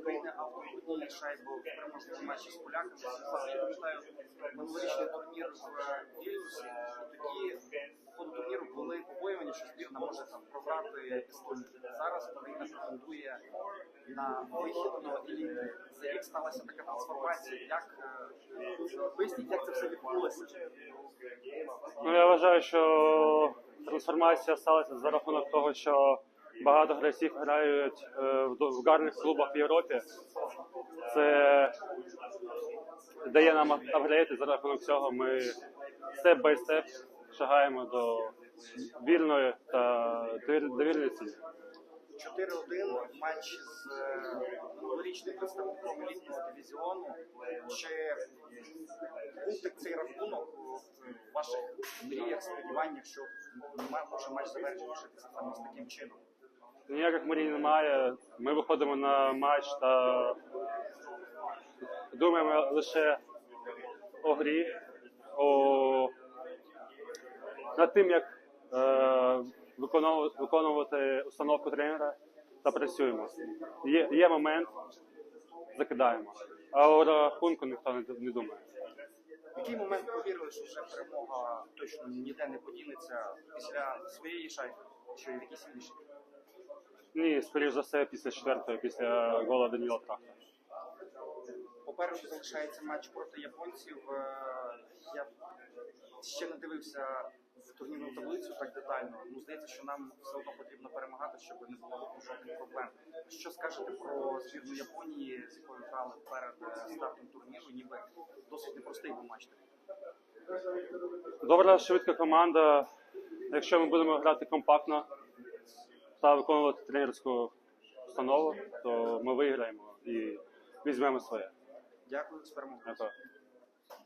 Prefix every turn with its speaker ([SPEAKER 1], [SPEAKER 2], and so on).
[SPEAKER 1] України, автор однієї шайби в переможному матчі з поляками. Я пам'ятаю минулорічний турнір в Вільнюсі. Тоді по турніру були побоювання, що збірна може там програти Естонію. Зараз Україна претендує на вихід до еліти. За рік сталася така трансформація. Як е, поясніть, як це все відбулося?
[SPEAKER 2] Ну, я вважаю, що трансформація сталася за рахунок того, що багато гравців грають е, в гарних клубах в Європі. Це дає нам апгрейд, і за рахунок цього ми степ бай степ шагаємо до вільної та довірної цілі.
[SPEAKER 1] 4-1 матч з е, минулорічним представником елітного дивізіону. Чи був цей рахунок в ваших мріях, сподіваннях, що може матч завершитися саме з таким чином?
[SPEAKER 2] Ніяких мрій немає. Ми виходимо на матч та думаємо лише о грі, о... над тим, як е... виконувати, установку тренера та працюємо. Є, є момент, закидаємо. А у рахунку ніхто не, думає.
[SPEAKER 1] В який момент повірили, що вже перемога точно ніде не подінеться після своєї шайби, чи в якійсь іншій?
[SPEAKER 2] Ні, скоріш за все, після четвертої, після гола Даніла Трахта.
[SPEAKER 1] Попереду залишається матч проти японців. Е, Я ще не дивився в турнірну таблицю так детально. Ну здається, що нам все одно потрібно перемагати, щоб не було жодних проблем. Що скажете про збірну Японії, з якою грали перед е, стартом турніру? Ніби досить непростий був матч.
[SPEAKER 2] Добра швидка команда. Якщо ми будемо грати компактно та виконувати тренерську установу, то ми виграємо і візьмемо своє.
[SPEAKER 1] Дякую з перемогою.